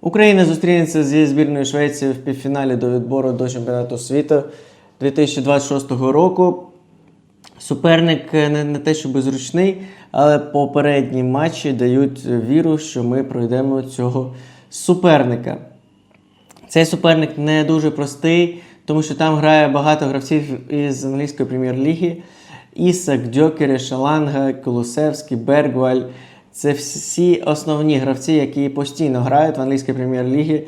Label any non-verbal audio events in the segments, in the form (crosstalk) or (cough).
Україна зустрінеться зі збірною Швеції в півфіналі до відбору до чемпіонату світу 2026 року. Суперник е, не, не те, щоб зручний, але попередні матчі дають віру, що ми пройдемо цього суперника. Цей суперник не дуже простий, тому що там грає багато гравців із англійської прем'єр-ліги. Ісак, Дьокері, Шаланга, Колосевський, Бергваль. Це всі основні гравці, які постійно грають в англійській прем'єр-лігі.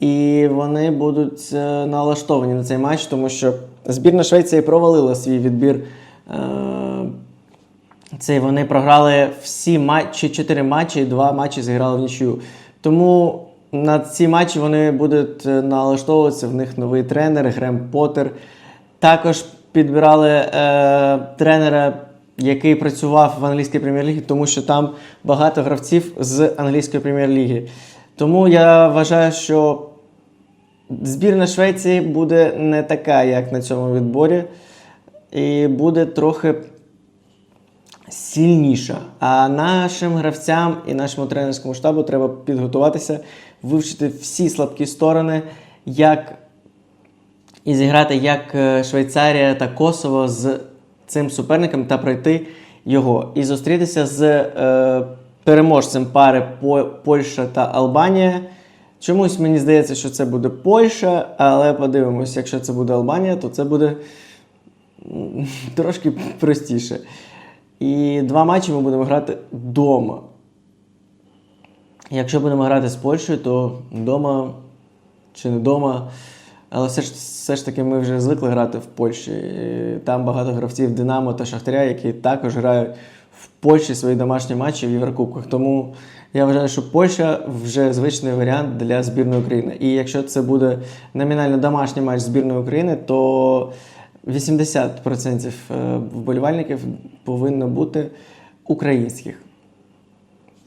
І вони будуть е, налаштовані на цей матч, тому що збірна Швеції провалила свій відбір. е, Цей вони програли всі матчі, чотири матчі, і два матчі зіграли в нічию. Тому на ці матчі вони будуть е, налаштовуватися. В них новий тренер Грем Поттер. Також підбирали е, тренера, який працював в англійській прем'єр-лігі, тому що там багато гравців з англійської прем'єр-ліги. Тому я вважаю, що збірна Швеції буде не така, як на цьому відборі, і буде трохи сильніша. А нашим гравцям і нашому тренерському штабу треба підготуватися, вивчити всі слабкі сторони, як і зіграти як е, Швейцарія та Косово з цим суперником та пройти його. І зустрітися з е, переможцем пари Польща та Албанія. Чомусь мені здається, що це буде Польща, але подивимось, якщо це буде Албанія, то це буде (laughs) трошки простіше. І два матчі ми будемо грати вдома. Якщо будемо грати з Польщею, то вдома чи не вдома. Але все ж, все ж таки ми вже звикли грати в Польщі. І там багато гравців Динамо та Шахтаря, які також грають в Польщі свої домашні матчі в Єврокубках. Тому я вважаю, що Польща вже звичний варіант для збірної України. І якщо це буде номінально домашній матч збірної України, то 80% е, вболівальників повинно бути українських.